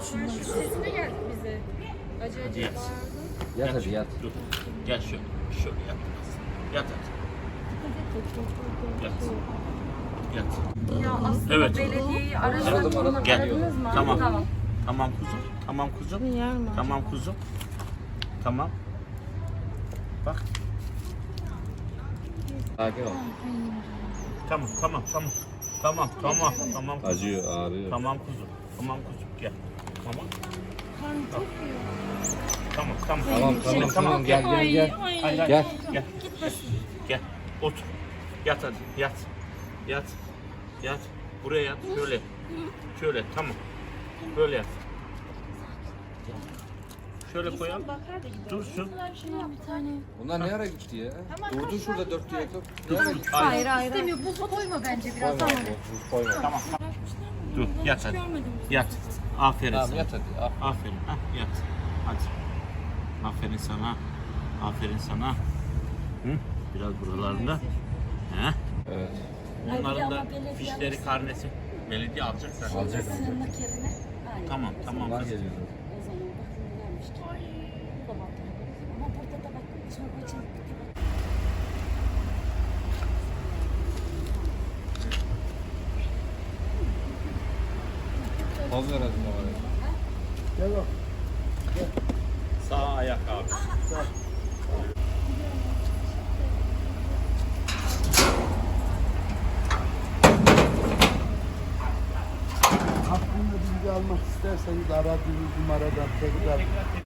Sesine geldi bize. Acı acı Yat. bağırdı. Yat hadi yat. Dur. Gel şöyle. Şöyle yat. Yat hadi. Yat. Yat. Ya aslında Evet. belediyeyi aradık. Aradım, aradım. Gel. Aradınız mı? Tamam. Tamam. Tamam kuzum. Tamam kuzum. Tamam kuzum. Tamam. Bak. Sakin ol. Tamam tamam tamam. Tamam tamam tamam. Acıyor ağrıyor. Tamam kuzum. Tamam kuzum gel. Tamam. Tamam tamam. Tamam tamam tamam gel gel gel. Hayır, hayır. Gel. Gel. Gel. Otur. Yat hadi. Yat. Yat. Yat. Buraya yat. Şöyle. Şöyle. Tamam. Böyle yat. Şöyle koyalım. Dursun. Bunlar ne ara gitti ya? Durdu şurada dört diye yakıp. Hayır. Hayır İstemiyor. Buz koyma bence biraz. Tamam. Koyma. Tamam. Dur. Yat hadi. Yat. Aferin Tamam sana. yat hadi. Aferin. Hah, yat. Hadi. Aferin sana. Aferin sana. Hı? Biraz buralarında. He? Evet. Onların da fişleri, karnesi belediye alacaklar. Alacak. Sığınmak yerine aynen. Tamam, tamam. Geliyor. O zaman Poz ver hadi numarayı. Sağ ayak abi. Hakkında bilgi almak isterseniz aradığınız numaradan tekrar